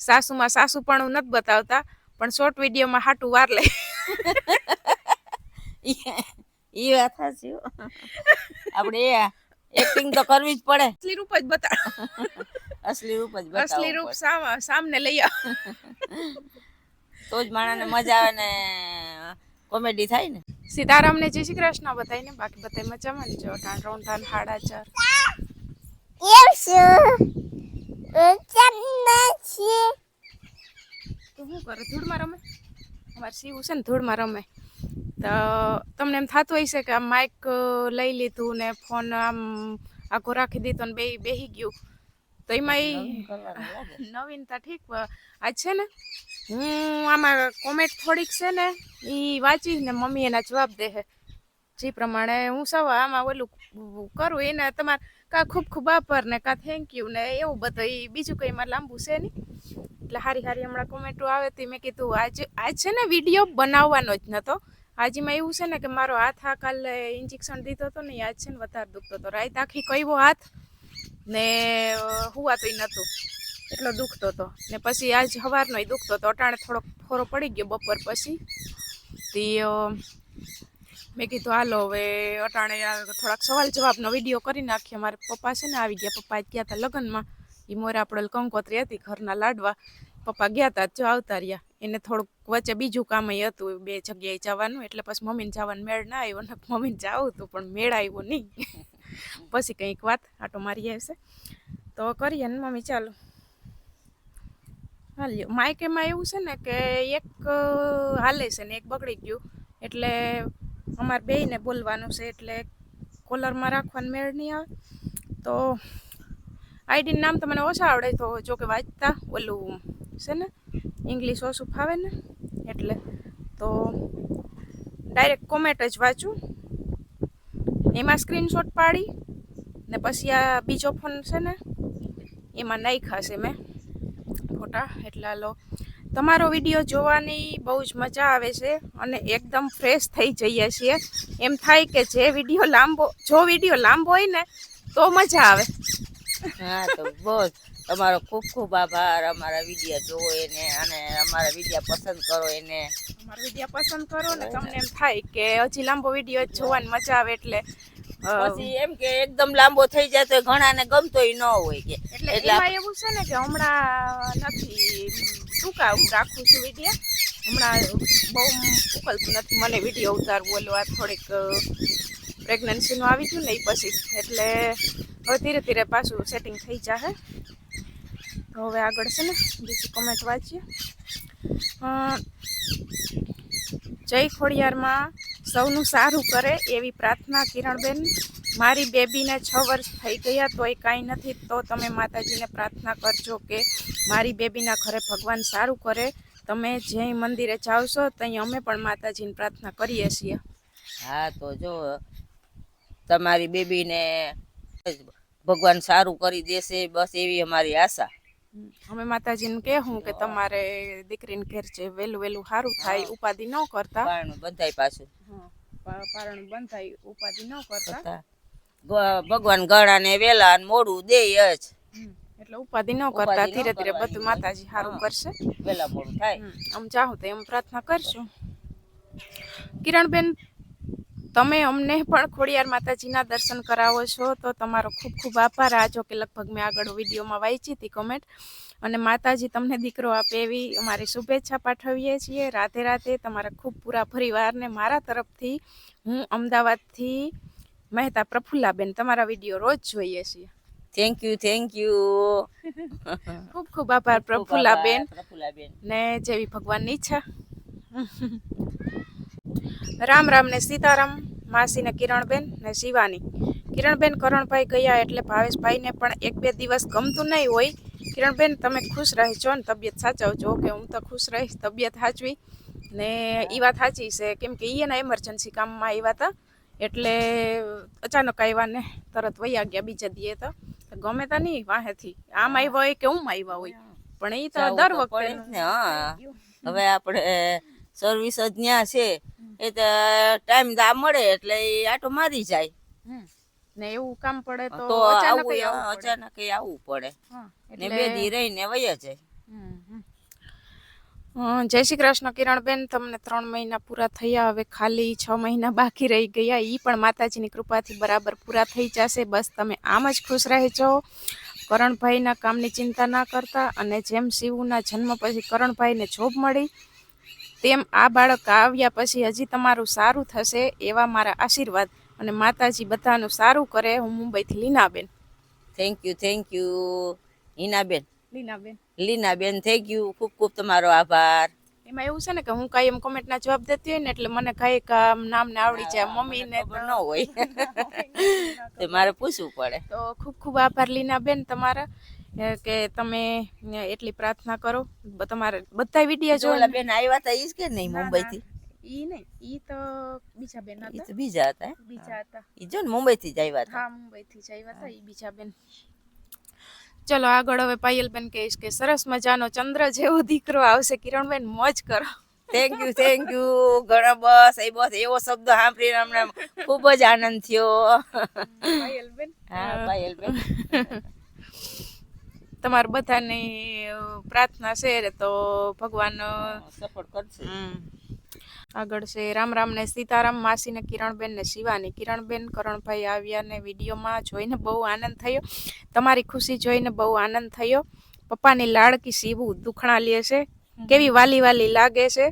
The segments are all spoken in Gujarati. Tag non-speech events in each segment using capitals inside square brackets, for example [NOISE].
સાસુમાં સાસુ પણ નથી બતાવતા પણ શોર્ટ વિડીયોમાં હાટું વાર લે. [LAUGHS] એ વાત સાચી. આપણે એક્ટિંગ તો કરવી જ પડે. અસલી રૂપ જ બતા અસલી રૂપ જ બતાવવું અસલી રૂપ. સામને લઈ આવ. તો જ માણસને મજા આવે ને કોમેડી થાય ને. સીતારામને જય શ્રી કૃષ્ણ બતાય ને બાકી બતાવી મજામાં જો ટાણ રોણ ટાણ હાડા ચાર તો શું કરે? ધૂળમાં રમે? અમારે સીવું છે ને ધૂળમાં રમે. તો તમને એમ થતું હશે કે આ માઇક લઈ લીધું ને ફોન આમ આખો રાખી દીધો ને બે બેહી ગયું. તો એમાં નવીનતા ઠીક આજ છે ને હું આમાં કોમેન્ટ થોડીક છે ને એ વાંચી ને મમ્મી એના જવાબ દે જે પ્રમાણે હું સવા આમાં ઓલું કરું એને તમારે કા ખૂબ ખૂબ આભાર ને કા થેન્ક યુ ને એવું બધું. એ બીજું કંઈ મારે લાંબુ છે નહીં. એટલે હારી હારી હમણાં કોમેન્ટો આવે તો મેં કીધું, આજ આજ છે ને વીડિયો બનાવવાનો જ નહોતો હાજીમાં એવું છે ને કે મારો હાથ આ કાલે ઇન્જેક્શન દીધો હતો ને આજ છે ને વધારે દુખતો હતો. રાઈત આખી કયો હાથ ને હુવાતોય નહોતું એટલો દુખતો હતો. ને પછી આજ સવારનો દુખતો હતો. અટાણે થોડોક ફોરો પડી ગયો બપોર પછી. તે મેં કીધું હાલો હવે અટાણે થોડાક સવાલ જવાબનો વીડિયો કરી નાખીએ. મારા પપ્પા છે ને આવી ગયા. પપ્પા ગયા હતા લગ્નમાં. એ મોરા આપણે કંકોત્રી હતી ઘરના લાડવા. પપ્પા ગયા હતા જો આવતા રહ્યા. એને થોડુંક વચ્ચે બીજું કામ હતું. બે જગ્યાએ જવાનું. એટલે પછી મમ્મીને જવાનું. મેળ ના આવ્યો. ને મમ્મીને જવું હતું પણ મેળ આવ્યો નહીં. [LAUGHS] પછી કંઈક વાત આટો મારી આવશે. તો કરીએ ને મમ્મી ચાલો. હાલ્યો. માઇકેમાં એવું છે ને કે એક હાલે છે ને એક બગડી ગયું. એટલે અમારે બેયને બોલવાનું છે એટલે કોલરમાં રાખવાનું મેળ નહીં આવે. તો આઈડીનું નામ તો મને ઓછા આવડે તો જો કે વાંચતા ઓલું છે ને, ઇંગ્લિશ ઓછું ફાવે ને, એટલે તો ડાયરેક્ટ કોમેન્ટ જ વાંચું. એમાં સ્ક્રીનશોટ પાડી ને પછી આ બીજો ફોન છે ને, એમાં નાખ્યા છે મેં ફોટા. એટલે હાલો તમારો વીડિયો જોવાની બહુ જ મજા આવે છે અને એકદમ ફ્રેશ થઈ જઈએ છીએ. એમ થાય કે જે વીડિયો લાંબો જો વીડિયો લાંબો હોય ને તો મજા આવે. હા તો બહુ તમારો ખૂબ ખૂબ આભાર. અમારા વીડિયો જોવો એને અને અમારા વીડિયો પસંદ કરો એને. અમારા વીડિયો પસંદ કરો ને તમને એમ થાય કે હજી લાંબો વીડિયો જોવાની મજા આવે એટલે પછી એમ કે એકદમ લાંબો થઈ જાય તો ઘણાને ગમતોય ન હોય કે. એટલે એટલે એમાં એવું છે ને કે હમણાં નથી ટૂંકા હું રાખું છું વીડિયો? હમણાં બહુ ઉકલતું નથી. મને વીડિયો ઉતારવું ઓલું આ થોડીક પ્રેગ્નન્સીનું આવી ગયું ને એ પછી. એટલે હવે ધીરે ધીરે પાછું સેટિંગ થઈ જશે તો હવે આગળ છે ને, બીજી કોમેન્ટ વાંચીએ. જય ખોડિયારમાં સૌનું સારું કરે એવી પ્રાર્થના કિરણબેન. મારી બેબીને છ વર્ષ થઈ ગયા તોય કાંઈ નથી. તો તમે માતાજીને પ્રાર્થના કરજો કે મારી બેબીના ઘરે ભગવાન સારું કરે તમે જે મંદિરે જાઓ છો ત્યાં અમે પણ માતાજીને પ્રાર્થના કરીએ છીએ. હા તો જો તમારી બેબીને ભગવાન સારું કરી દેશે બસ એવી અમારી આશા. અમે માતાજીને કહેવું કે તમારે દીકરીને ઘેર છે વહેલું વહેલું સારું થાય ઉપાધિ ન કરતા. પારણું બંધાય પાછું. પારણ બંધ થાય ઉપાધિ ન કરતા. ભગવાન ગળાને વેલા મોડું દે જ. એટલે ઉપાધિ ન કરતા ધીરે ધીરે બધું માતાજી સારું કરશે. વેલા મોડું થાય. આમ ચાહું તો એમ પ્રાર્થના કરશું. કિરણબેન તમે અમને પણ ખોડિયાર માતાજીના દર્શન કરાવો છો તો તમારો ખૂબ ખૂબ આભાર. આ જો કે લગભગ મેં આગળ વિડીયોમાં વાંચી હતી કોમેન્ટ અને માતાજી તમને દીકરો આપે એવી અમારી શુભેચ્છા પાઠવીએ છીએ. રાધે રાધે તમારા ખૂબ પૂરા પરિવારને મારા તરફથી હું અમદાવાદથી મહેતા પ્રફુલ્લાબેન તમારા વીડિયો રોજ જોઈએ છીએ. થેન્ક યુ થેન્ક યુ ખૂબ ખૂબ આભાર પ્રફુલ્લાબેન પ્રફુલ્લાબેન ને જેવી ભગવાનની ઈચ્છા. રામ રામ ને સીતારામ માસી ને કિરણબેન ને શિવાની. કિરણબેન કરણભાઈ ગયા એટલે ભાવેશભાઈને પણ એક બે દિવસ ગમતું નહીં હોય. કિરણબેન તમે ખુશ રહેજો ને તબિયત સાચવજો. કે હું તો ખુશ રહીશ તબિયત સાચવી. ને એ વાત સાચી છે. કેમ કે એને એના એમરજન્સી કામમાં આવ્યા હતા. એટલે અચાનક આવ્યા ને તરત વયા ગયા બીજા દીએ તો. તો ગમે તા નહીં વાહેથી. આમ આવ્યા હોય કે હું આવ્યા હોય. પણ એ તો દર વખતે હા. હવે આપણે સર્વિસ જ ત્યાં છે. એ તો ટાઈમ દા મળે એટલે એ આટો મારી જાય. ને એવું કામ પડે તો તો અચાનક આવું આવવું પડે. અચાનક આવવું પડે. ને બે દી રહીને વયા જાય. જય શ્રી કૃષ્ણ કિરણબેન તમને ત્રણ મહિના પૂરા થયા હવે ખાલી છ મહિના બાકી રહી ગયા. એ પણ માતાજીની કૃપાથી બરાબર પૂરા થઈ જશે. બસ તમે આમ જ ખુશ રહેજો. કરણભાઈના કામની ચિંતા ના કરતા અને જેમ શિવના જન્મ પછી કરણભાઈને જોબ મળી તેમ આ બાળક આવ્યા પછી હજી તમારું સારું થશે એવા મારા આશીર્વાદ અને માતાજી બધાનું સારું કરે હું મુંબઈથી Leenaben. Thank you thank you Hinaben. Leenaben. Leenaben thank you ખૂબ ખૂબ તમારો આભાર. એમાં એવું છે ને કે હું કાંઈ એમ કોમેન્ટના જવાબ દેતી હોય ને એટલે મને કાંઈ કામ ને આવડી જાય મમ્મી ને [LAUGHS] ન હોય. તો મારે પૂછવું પડે. તો ખૂબ ખૂબ આભાર લીનાબેન તમારા કે તમે એટલી પ્રાર્થના કરો. તમારે બધા વીડિયો જો બેન આવ્યા હતા ઈ જ કે નહીં મુંબઈ થી ઈ નહીં ઈ તો બીજા બેન ઈ હતા. તો બીજા હતા બીજા હતા. ઈ જો ને મુંબઈ થી જ આવ્યા હતા હા મુંબઈથી જ આવ્યા હતા ઈ બીજા બેન. ચલો આગળ હવે પાયલબેન કહીશ કે સરસ મજાનો ચંદ્ર જેવો દીકરો આવશે. કિરણબેન મોજ કરો. થેન્ક યુ થેન્ક યુ ઘણો બસ એ બસ એવો શબ્દ સાંભળીને હમણાં ખૂબ જ આનંદ થયો. પાયલબેન? હા પાયલબેન. તમારા બધાની પ્રાર્થના છે તો ભગવાન સફળ સપોર્ટ કરશે. હમ. આગળ છે. રામ રામ ને સીતારામ માસી ને કિરણબેન ને શિવાની. કિરણબેન કરણભાઈ આવ્યા ને વિડીયોમાં જોઈને બહુ આનંદ થયો. તમારી ખુશી જોઈને બહુ આનંદ થયો. પપ્પાની લાડકી શિવું દુખણા લે છે. કેવી વાલી વાલી લાગે છે.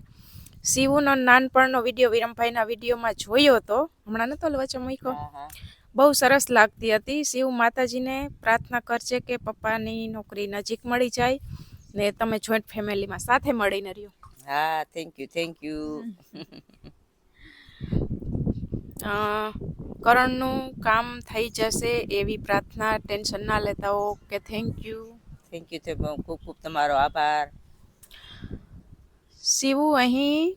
શિવુનો નાનપણનો વીડિયો વિરમભાઈના વિડીયોમાં જોયો હતો હમણાં નતો વચ્ચે હા. બહુ સરસ લાગતી હતી. શિવ માતાજીને પ્રાર્થના કરજે કે પપ્પાની નોકરી નજીક મળી જાય ને તમે જોઈન્ટ ફેમિલીમાં સાથે મળીને રહ્યો. હા thank you thank you uh, કરણનું કામ થઈ જશે એવી પ્રાર્થના ટેન્શન ના લેતા હો કે થેન્ક યુ થેન્ક યુ ખૂબ ખૂબ તમારો આભાર. શિવ અહીં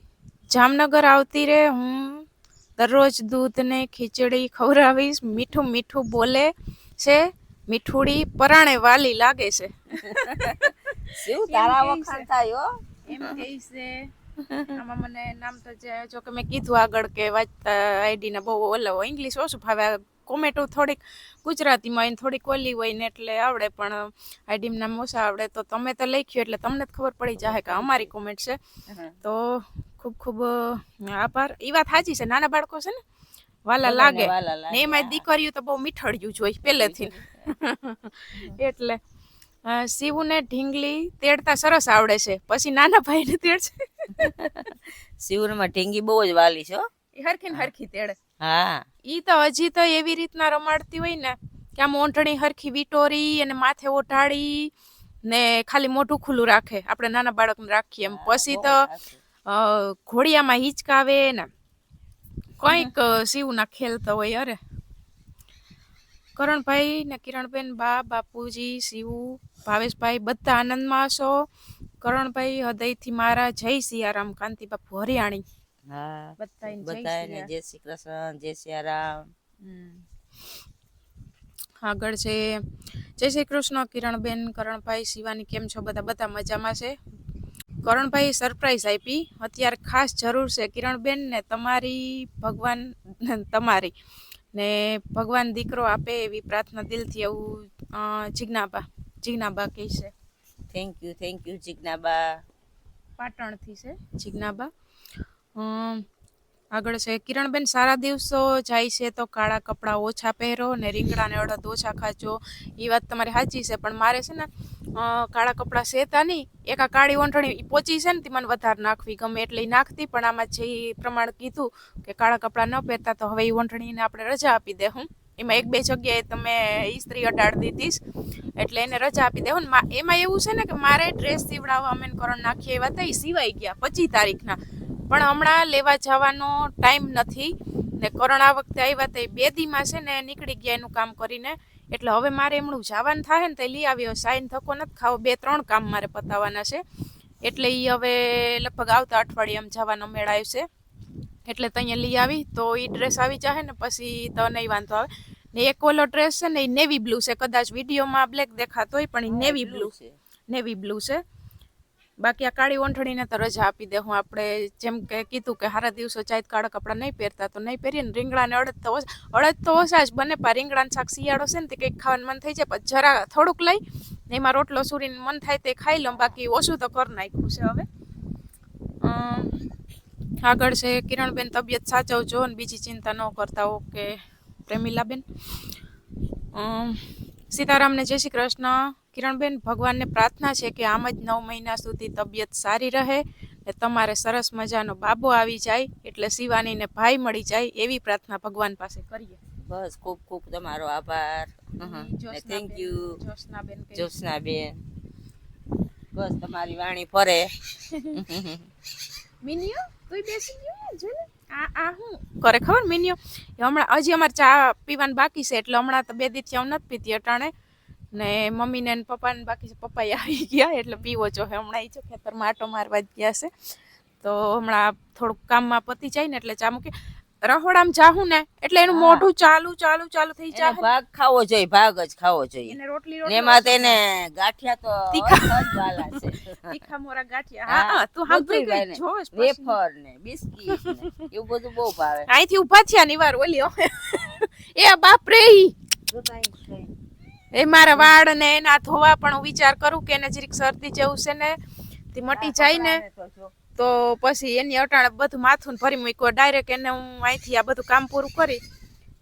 જામનગર આવતી રે. હું દરરોજ દૂધને ખીચડી ખવડાવીશ. મીઠું મીઠું બોલે છે. મીઠુડી પરાણે વાલી લાગે છે. [LAUGHS] શું તારા વખાણ થાય હો. એમ કહે છે. [LAUGHS] આમાં મને નામ તો જે જો કે મેં કીધું આગળ કે વાંચતા આઈડી ને બહુ ઓલો ઇંગ્લિશ ઓછું ફાવે કોમેટો થોડીક ગુજરાતીમાં હોય ને થોડીક ઓલી હોય ને એટલે આવડે પણ આઈડી નામ ઓછા આવડે. તો તમે તો લખ્યું એટલે તમને જ ખબર પડી જાય કે અમારી કોમેન્ટ છે. તો ખૂબ ખૂબ આભાર. એ વાત સાચી છે. નાના બાળકો છે ને વાલા લાગે. ને એમાં દીકરીઓ તો બહુ મીઠળિયું જોઈ પહેલેથી. [LAUGHS] એટલે શિવુને ઢીંગલી તેડતા સરસ આવડે છે. પછી નાના ભાઈને તેડશે. [LAUGHS] શિવરમાં ઢીંગી બહુ જ વાલી છે એ હરખી ને હરખી તેડે. હા. ઈ તો હજી તો એવી રીતના રમાડતી હોય ને કે આમ ઓંઢણી હરખી વિટોરી અને માથે ઓઢાડી ને ખાલી મોઢું ખુલ્લું રાખે. આપણે નાના બાળકને રાખીએ એમ. પછી તો ઘોડિયામાં હિંચકાવે ને. કંઈક શિવના ખેલતા હોય અરે. કરણભાઈ ને કિરણબેન બા બાપુજી શિવ ભાવેશભાઈ બધા આનંદમાં હશો. કરણભાઈ હૃદયથી મારા જય સિયારામ કાંતિ બાપુ હરિયાણી. હા બધાને જય શ્રી કૃષ્ણ જય સિયારામ. આગળ છે જય શ્રી કૃષ્ણ કિરણબેન કરણભાઈ શિવાની કેમ છો બધા? બધા મજામાં છે? કરણભાઈ સરપ્રાઈઝ આપી. અત્યારે ખાસ જરૂર છે કિરણબેન ને તમારી ભગવાન તમારી. ને ભગવાન દીકરો આપે એવી પ્રાર્થના દિલથી એવું જિજ્ઞાબા જિજ્ઞાબા કહે છે. Thank you thank you Jignaba. પાટણથી છે જિજ્ઞાબા. આગળ છે કિરણબેન સારા દિવસો જાય છે તો કાળા કપડાં ઓછા પહેરો ને રીંગણા ને અડદ ઓછા ખાજો. એ વાત તમારી સાચી છે પણ મારે છે ને કાળા કપડાં સેતા નહીં. એક આ કાળી ઓંઠણી પોચી છે ને, તે મને વધારે નાખવી ગમે એટલે નાખતી, પણ આમાં જે પ્રમાણે કીધું કે કાળા કપડાં ન પહેરતા, તો હવે એ ઓંઠણીને આપણે રજા આપી દે હું એમાં એક બે જગ્યાએ તમે ઈસ્ત્રી અડાડી દીધીશ, એટલે એને રજા આપી દેવું ને એમાં એવું છે ને કે મારે ડ્રેસ સીવડાવવા, અમે કરણ નાખીએ એવા થઈ સિવાય ગયા પચીસ તારીખના. પણ હમણાં લેવા જવાનો ટાઈમ નથી ને કરણ આ વખતે આવ્યા તે બે દીમાં છે ને નીકળી ગયા એનું કામ કરીને. એટલે હવે મારે એમનું જવાનું થાય ને તો એ લઈ આવ્યો. સાઈન થકો નથી ખાવો. બે ત્રણ કામ મારે પતાવવાના છે. એટલે એ હવે લગભગ આવતા અઠવાડિયે આમ જવાનો મેળ આવશે એટલે ત્યાં લઈ આવી. તો એ ડ્રેસ આવી જાય ને પછી તો નહીં વાંધો આવે. ને એક ઓલો ડ્રેસ છે ને એ નેવી બ્લુ છે. કદાચ વિડીયોમાં બ્લેક દેખાતો હોય પણ એ નેવી બ્લુ. છે. નેવી બ્લુ છે. બાકી આ કાળી ઓંઠણીને તો રજા આપી દે હું આપણે જેમ કે કીધું કે હારા દિવસો ચાય કાળા કપડાં નહીં પહેરતા, તો નહીં પહેરીએ ને રીંગણાને અડદ તો અડદ તો ઓછા જ બને. પણ રીંગણાને શાક શિયાળો છે ને તે કંઈક ખાવાનું મન થઈ જાય, પણ જરા થોડુંક લઈ, ને એમાં રોટલો સુરીને મન થાય તે ખાઈ લઉં. બાકી ઓછું તો કરી નાખ્યું છે હવે. આગળ છે કિરણબેન તબિયત સાચવજો ને બીજી ચિંતા ન કરતા. ઓકે, પ્રેમિલાબેન. સીતારામને જય શ્રી કૃષ્ણ. કિરણબેન ભગવાનને પ્રાર્થના છે કે આમ જ નવ મહિના સુધી તબિયત સારી રહે ને તમારે સરસ મજાનો બાબો આવી જાય એટલે શિવાનીને ભાઈ મળી જાય એવી પ્રાર્થના ભગવાન પાસે કરીએ. બસ ખૂબ ખૂબ તમારો આભાર. થેન્ક યુ જોશનાબેન જોશનાબેન બસ તમારી વાણી ફરે. [LAUGHS] મિનિયો તું બેસી ગયો જો ને આ આ હું? કરે ખબર મિનિયો? હમણાં હજી અમારે ચા પીવાનું બાકી છે એટલે હમણાં તો બે દીથી હું નથી પીતી અટાણે. ને મમ્મીને ને પપ્પાને બાકી પપ્પા આવી ગયા એટલે પીવો જો હમણાં એ જો ખેતરમાં આટો મારવા જ ગયા છે. તો હમણાં થોડુંક કામમાં પતી જાય ને એટલે ચા મૂકી રહોડામાં જાહું ને એટલે એનું. મોઢું ચાલુ ચાલુ ચાલુ થઈ જાય ભાગ ખાવો જોઈએ ભાગ જ ખાવો જોઈએ. એને રોટલી રોટલી એમાં તેને ગાંઠિયા તો તીખા. વાલા છે. [LAUGHS] તીખા મોરા ગાંઠિયા. હા હા, તું સાંભળી ગઈ. જોશ વેફર ને બિસ્કીટ ને એવું બધું બહુ ભાવે. અહીંથી ઊભા થયા નિવાર ઓલી [LAUGHS] એ બાપ રે. એ મારા વાળ ને એના ધોવા પણ હું વિચાર કરું કે એને જરીક શરદી જેવું છે ને તે મટી જાય ને તો પછી એની અટાણે બધું માથું ભરી મૂક્યો. ડાયરેક્ટ એને હું અહીંથી આ બધું કામ પૂરું કરી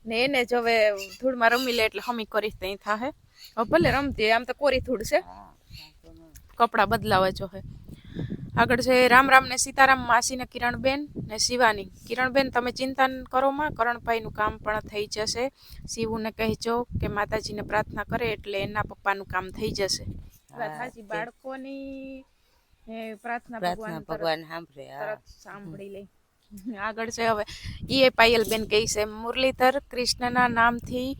ને એને જ હવે ધૂળમાં રમી લે એટલે હમી કરી ત્યાં થાહે. હવે ભલે રમતી આમ તો કોરી ધૂળ છે. કપડાં બદલાવા જો હે. આગળ છે રામ રામ ને સીતારામ માસી ને કિરણબેન ને શિવાની. કિરણબેન તમે ચિંતા કરો માં કરણભાઈનું કામ પણ થઈ જશે. શિવુને કહેજો કે માતાજીને પ્રાર્થના કરે એટલે એના પપ્પાનું કામ થઈ જશે. બાળકોની પ્રાર્થના ભગવાન ભગવાન સાંભળે સાંભળી લે. આગળ છે હવે ઈ પાયલ બેન કહે છે મુરલીધર કૃષ્ણના નામથી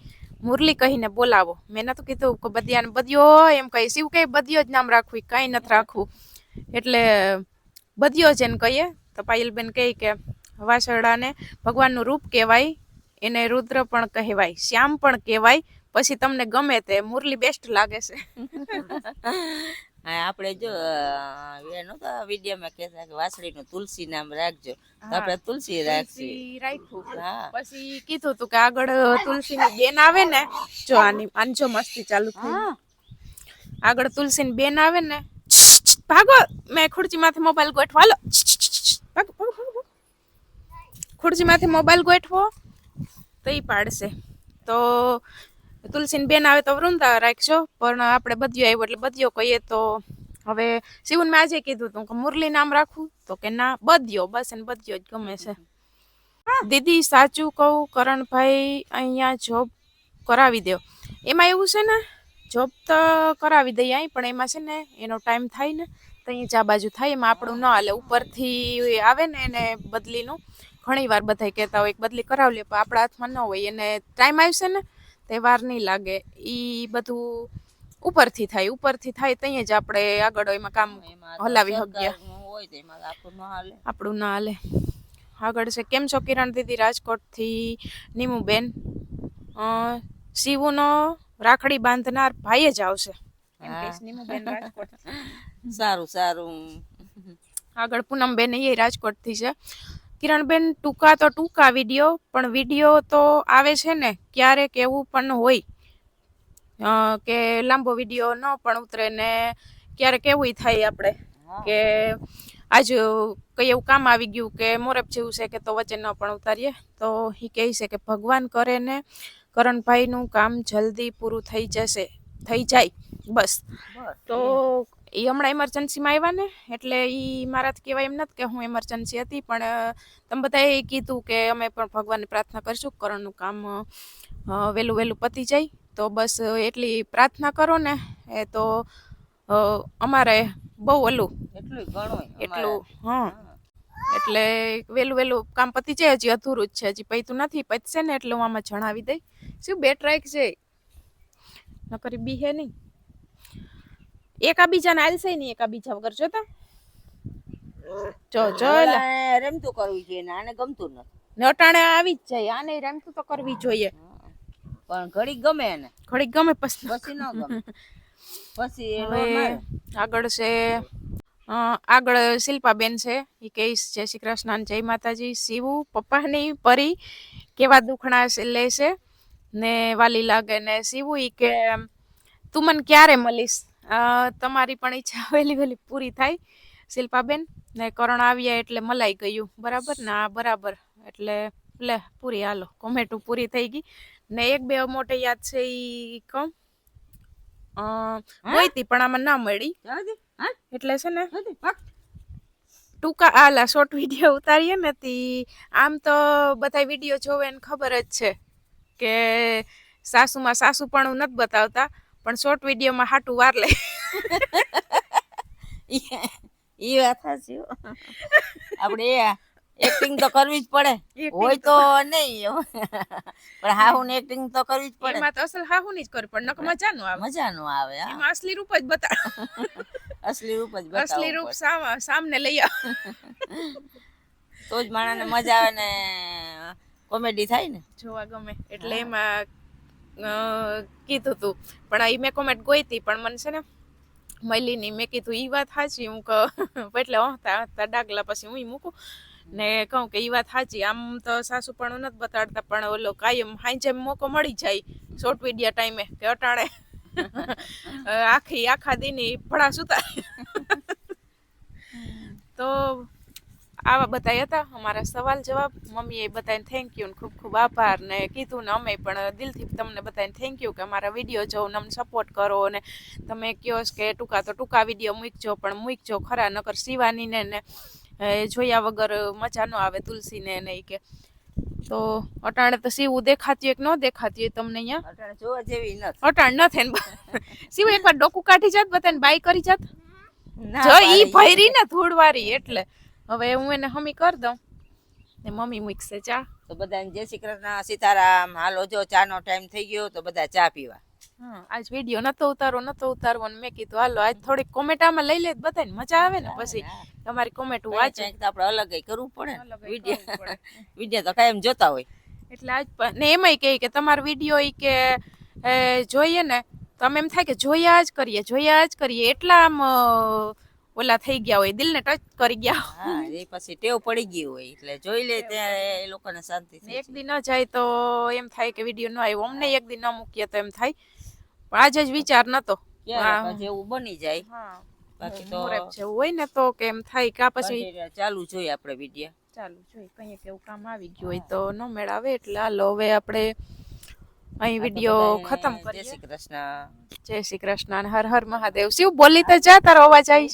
મુરલી કહીને બોલાવો. મેં નતું કીધું કે બદિયાને બદિયો એમ કહી. શિવ કઈ બદિયો જ નામ રાખવું કાંઈ નથી રાખવું. એટલે બધ્યો જેને કહીએ. તો પાયલબેન કહે કે વાસરડાને ભગવાનનું રૂપ કહેવાય એને રુદ્ર પણ કહેવાય શ્યામ પણ કહેવાય પછી તમને ગમે તે મુરલી બેસ્ટ લાગે છે. આપણે જો એ નહોતા વિડીયોમાં કહેતા કે વાસળીનું તુલસી નામ રાખજો. તો આપણે તુલસી રાખીએ. રાખ્યું. પછી કીધું તું કે આગળ તુલસીની બેન આવે ને જો આની આની જો મસ્તી ચાલુ થઈ. આગળ તુલસીની બેન આવે ને ભાગો. મેં ખુરચીમાંથી મોબાઈલ ગોઠવો. હાલો. ખુરચીમાંથી મોબાઈલ ગોઠવો. તો એ પાડશે. તો તુલસીની બેન આવે તો વૃંદા રાખજો. પણ આપણે બદિયો આવ્યો એટલે બદિયો કહીએ તો હવે શિવન મેં આજે કીધું તું કે મુરલી નામ રાખવું તો કે ના બદિયો બસ એને બદિયો જ ગમે છે. દીદી સાચું કહું કરણભાઈ અહીંયા જોબ કરાવી દો એમાં એવું છે ને જોબ તો કરાવી દઈએ અહીં પણ એમાં છે ને એનો ટાઈમ થાય ને તો અહીં ચા બાજુ થાય એમાં આપણું ન હાલે. ઉપરથી આવે ને એને બદલીનું. ઘણી વાર બધા કહેતા હોય બદલી કરાવી લે પણ આપણા હાથમાં ન હોય. એને ટાઈમ આવશે ને તે વાર નહીં લાગે. એ બધું ઉપરથી થાય. ઉપરથી થાય ત્યાં જ આપણે આગળ એમાં કામ હલાવી શકીએ આપણું ન હાલે. આગળ છે કેમ છો કિરણ દીદી? રાજકોટથી નીમુબેન. શિવુનો રાખડી બાંધનાર ભાઈ જ આવશે. એમ કહીશ નીમુબેન રાજકોટ. [LAUGHS] સારું સારું. આગળ પૂનમબેન એ રાજકોટથી છે. કિરણબેન ટૂંકા તો ટૂંકા વીડિયો પણ વીડિયો તો આવે છે ને ક્યારેક એવું પણ હોય. કે લાંબો વીડિયો ન પણ ઉતરે ને ક્યારેક એવું થાય આપણે. કે આજ કઈ એવું કામ આવી ગયું કે મોરબ જેવું છે કે તો વચ્ચે ન પણ ઉતારીએ. તો એ કહે છે કે ભગવાન કરે ને કરણભાઈનું કામ જલ્દી પૂરું થઈ જશે થઈ જાય બસ. તો એ હમણાં ઇમરજન્સીમાં આવ્યા ને એટલે એ મારાથી કહેવાય એમ નથી કે હું ઇમરજન્સી હતી પણ તમે બધાએ કીધું કે અમે પણ ભગવાનને પ્રાર્થના કરીશું કરણનું કામ વહેલું વહેલું પતી જાય. તો બસ એટલી પ્રાર્થના કરો ને એ તો અમારે બહુ ઓલું એટલું ઘણું એટલું હા. એટલે વહેલું વહેલું કામ પતી જાય હજી અધૂરું જ છે હજી પૈતું નથી પતશે ને એટલે હું આમાં જણાવી દઈ. શું બે ટ્રાઇક છે? નકરી બી હે નહીં. એકાબીજાને આલશે નહીં એકા બીજા વગર જોતા જો જો. રમતું કરવું જોઈએ ને આને ગમતું નથી. અટાણે આવી જ જાય આને રમતું તો કરવી જોઈએ. પણ ઘડી ગમે એને. ઘડીક ગમે પછી પછી ન ગમે. પછી આગળ છે. આગળ શિલ્પાબેન છે. એ કહીશ જય શ્રી કૃષ્ણ જય માતાજી. શિવુ પપ્પાની પરી કેવા દુખણા લે છે ને વાલી લાગે ને શિવુ એ કે તું મને ક્યારે મળીશ? તમારી પણ ઈચ્છા વહેલી વહેલી પૂરી થાય. શિલ્પાબેન ને કરણ આવ્યા એટલે મલાઈ ગયું. બરાબર? ને આ બરાબર. એટલે લે પૂરી હાલો. કોમેટું પૂરી થઈ ગઈ. ને એક બે મોટે યાદ છે ઈ કહું હોય ગોઈતી પણ આમાં ના મળી. હા? એટલે છે ને ટૂંકા આલા શોર્ટ વીડિયો ઉતારીએ ને તી આમ તો બધા વીડિયો જોવે ને ખબર જ છે કે સાસુમાં સાસુ પણ નથી બતાવતા પણ શોર્ટ વિડીયોમાં હાટું વાર લે. ઈ [LAUGHS] ઈ વાત સાચી. આપણે એક્ટિંગ તો કરવી જ પડે. હોય તો નહીં પણ હાહુ ને એક્ટિંગ તો કરવી જ પડે. એમાં તો અસલ હાહુ ની જ કરવી પણ નક મજા નું આવે. મજા નો આવે એમાં અસલી રૂપ જ બતા અસલી રૂપ જ અસલી રૂપ સામને લઈ આવ. તો જ માણસને મજા આવે ને કોમેડી થાય ને? જોવા ગમે. એટલે એમાં કીધું તું. પણ આ ઈ મેં કોમેન્ટ ગોઈતી પણ મને છે ને મૈલીની મેં કીધું એ વાત સાચી હું કહું એટલે હસતા ડાગલા પછી હું મૂકું. ને કહું કે ઈ વાત સાચી આમ તો સાસુ પણ નથી બતાડતા પણ ઓલો કાયમ હાંજે મોકો મળી જાય શોર્ટ વિડિયા ટાઈમે કે અટાણે. [LAUGHS] આખી આખા દીની ભળા સુતા. તો આવા બધા હતા અમારા સવાલ જવાબ. મમ્મીએ બધાને થેન્ક યુ ને ખૂબ ખૂબ આભાર ને કીધું ને અમે પણ દિલથી તમને બધાને થેન્ક યુ કે અમારા વીડિયો ને અમને સપોર્ટ કરો ને તમે કહો કે ટૂંકા તો ટૂંકા વીડિયો મૂકજો પણ મૂકજો ખરા નકર સીવાની ને એ જોયા વગર મજા ન આવે તુલસીને ને કે. તો અટાણે તો સીવું દેખાતી એક ન દેખાતી હોય તમને અહીંયા? અટાણે જોવા જેવી નથી. અટાણ ન થાય સીવું એકવાર ડોકું કાઢી જાત બધાને બાય કરી જાત. ના જો ઈ. ભયરી ને ધૂળવારી એટલે. હવે હું એને હમી કરી દઉં. ને મમ્મી મૂકશે ચા. તો બધાને જય શ્રી કૃષ્ણ સીતારામ. હાલો જો ચા નો ટાઈમ થઈ ગયો તો બધા ચા પીવા. આજ વીડિયો નતો ઉતારો નતો ઉતારવો ને મેં કીધું હાલો આજ થોડીક કોમેન્ટ આમાં લઈ લે બધાને મજા આવે ને પછી તમારી કોમેન્ટ વાંચે. તો આપણે અલગ કરવું પડે વીડિયો વીડિયો [LAUGHS] તો કાયમ જોતા હોય. એટલે આજ ને એમાંય કહે કે તમારો વીડિયો એ કે જોઈએ ને. તો અમે એમ થાય કે જોયા જ કરીએ જોયા જ કરીએ. એટલા આમ ઓલા થઈ ગયા હોય દિલને ટચ કરી ગયા હા એ પછી ટેવ પડી ગઈ હોય. એટલે જોઈ લે ત્યારે એ લોકોને શાંતિ એક દી ન જાય તો એમ થાય કે વીડિયો ન આવ્યો. અમને એક દી ન મૂકીએ તો એમ થાય. આજે જ વિચાર નતો. જેવું બની જાય. બાકી તો જેવું હોય ને તો કેમ થાય કે પછી ચાલુ જોઈએ આપણે વીડિયો. ચાલુ જોઈએ કંઈક એવું કામ આવી ગયું હોય તો ન મેળાવે એટલે હાલો હવે આપણે અહીં વીડિયો ખતમ જય કરીએ શ્રી કૃષ્ણ. જય શ્રી કૃષ્ણ અને હર હર મહાદેવ. શિવ બોલી તો જા તારો અવાજ આવી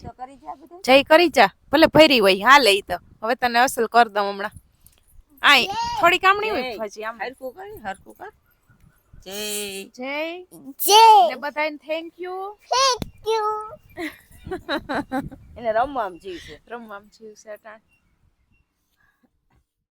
જય. કરી જા ભલે ભરી હોય હા લઈ તો. હવે તને અસલ કર દઉં હમણાં. આય થોડી કામણી હોય જય. પછી આમ. હરકું કરી હરકું કર. જય. જય. જય. ને બધાને થેન્ક યુ થેન્ક યુ એને રમવામાં જીવ છે રમવામ જીવ છે